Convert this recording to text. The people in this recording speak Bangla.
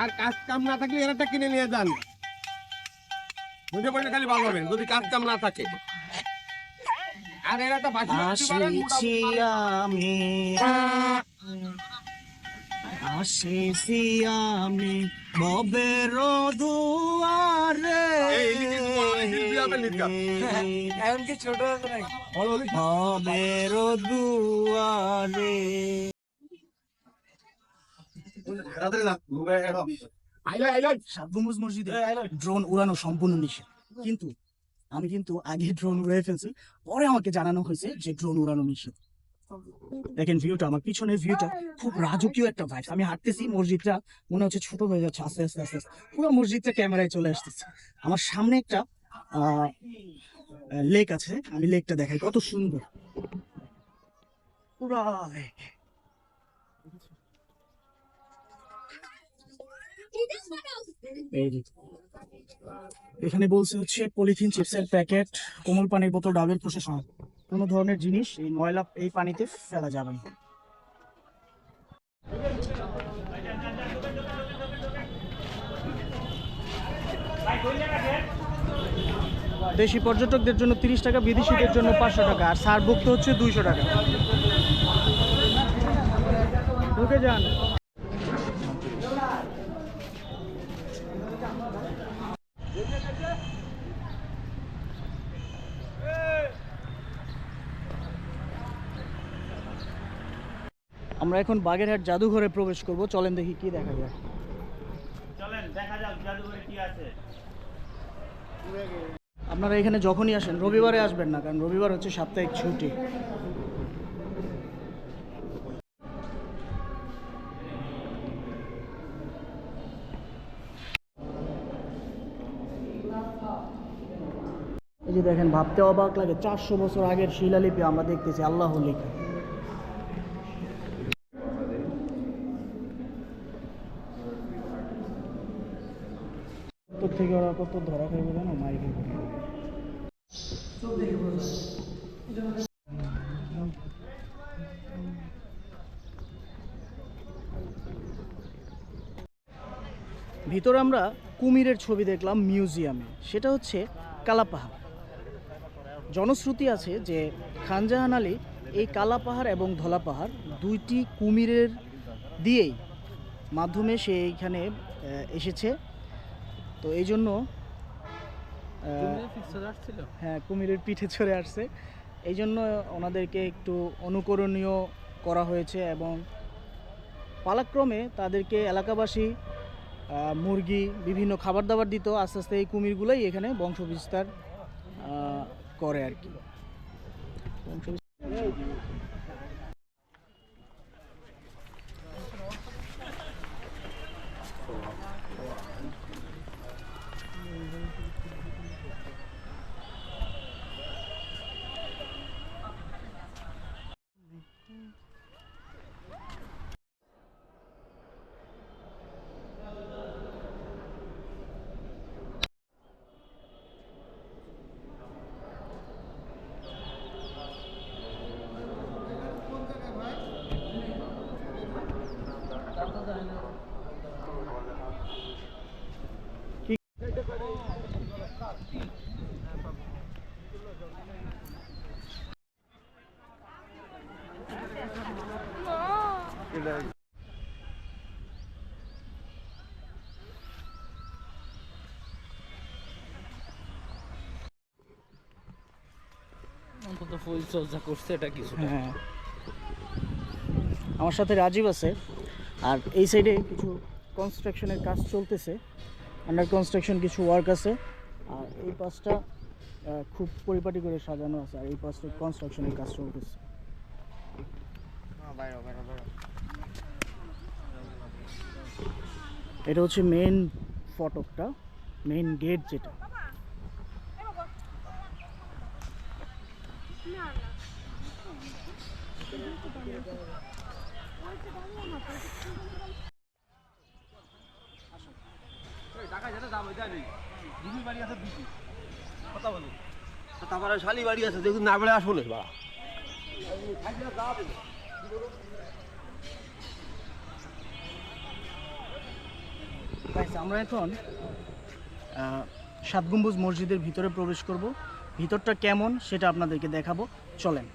আর কাজ কাম না থাকলে এরাটা কিনে নিয়ে যান। বুঝে পড়লে খালি ভালো হবে যদি কাজ কাম না থাকে। আর এরাটা বাসি আমি। আসিছি আমি। ভবের দুয়ারে। এই, এদিকে তোমার শিল্পী হবে লিখা। এখন কি ছোট ভবের দুয়ারে। আইলো, আইলো। সাত গম্বুজ মসজিদে ড্রোন উড়ানো সম্পূর্ণ নিষেধ। কিন্তু আমি কিন্তু আগে ড্রোন উড়িয়ে ফেলছি পরে আমাকে জানানো হয়েছে যে ড্রোন উড়ানো নিষেধ। দেখেন ভিউটা আমার পিছনের ভিউটা খুব রাজকীয় একটা ভাইব আমি হাঁটতেছি মসজিদটা মনে হচ্ছে ছোট হয়ে যাচ্ছে আস্তে আস্তে আস্তে আস্তে। পুরো মসজিদটা ক্যামেরায় চলে আসতেছে। আমার সামনে একটা লেক আছে আমি লেকটা দেখাই। কত সুন্দর। পুরা এখানে বলছে হচ্ছে পলিথিন চিপসের প্যাকেট, কোমল পানির বোতল, ডাবের প্রশাসন। কোনো ধরনের জিনিস এই ময়লা এই পানিতে ফেলা যাবে দেশি পর্যটকদের জন্য তিরিশ টাকা, বিদেশিদের জন্য পাঁচশো টাকা, আর সারভুক্ত হচ্ছে দুইশো টাকা। ঢুকে যান। আমরা এখন বাগেরহাট জাদুঘরে প্রবেশ করব। চলেন দেখি কি দেখা যায়। চলেন দেখা যাক জাদুঘরে কি আছে। আপনারা এখানে যখনই আসেন রবিবারে আসবেন না কারণ রবিবার হচ্ছে সাপ্তাহিক ছুটি। এই যে দেখেন ভাবতে অবাক লাগে চারশো বছর আগের শিলালিপি আমরা দেখতেছি আল্লাহ লেখা। থেকে ওরা কত ধরা খাইবে জানো? মাই খাইবে। ভিতরে আমরা কুমিরের ছবি দেখলাম মিউজিয়ামে। সেটা হচ্ছে কালাপাহাড়। জনশ্রুতি আছে যে খানজাহান আলী এই কালাপাহাড় এবং ধলাপাহাড় দুইটি কুমিরের দিয়েই মাধ্যমে সে এইখানে এসেছে। তো এই জন্য হ্যাঁ কুমিরের পিঠে চড়ে আসছে। এই জন্য ওনাদেরকে একটু অনুকরণীয় করা হয়েছে এবং পালাক্রমে তাদেরকে এলাকাবাসী মুরগি বিভিন্ন খাবার দাবার দিত। আস্তে আস্তে এই কুমিরগুলোই এখানে বংশ বিস্তার করে আর কি। বংশ চর্চা করছে, এটা কিছু হ্যাঁ। আমার সাথে রাজীব আছে, আর এই সাইডে কিছু কনস্ট্রাকশনের কাজ চলতেছে। আন্ডার কনস্ট্রাকশন কিছু ওয়ার্ক আছে, আর এই পাশটা খুব পরিপাটি করে সাজানো আছে, আর এই পাশটা কনস্ট্রাকশনের কাজ চলতেছে। এটা হচ্ছে মেন ফটকটা মেইন গেট যেটা। তারপরে শালি বাড়ি আছে দেখুন না বেড়ে আসুন বা আমরা এখন সাত গম্বুজ মসজিদের ভিতরে প্রবেশ করব। ভিতরটা কেমন সেটা আপনাদেরকে দেখাবো। চলেন।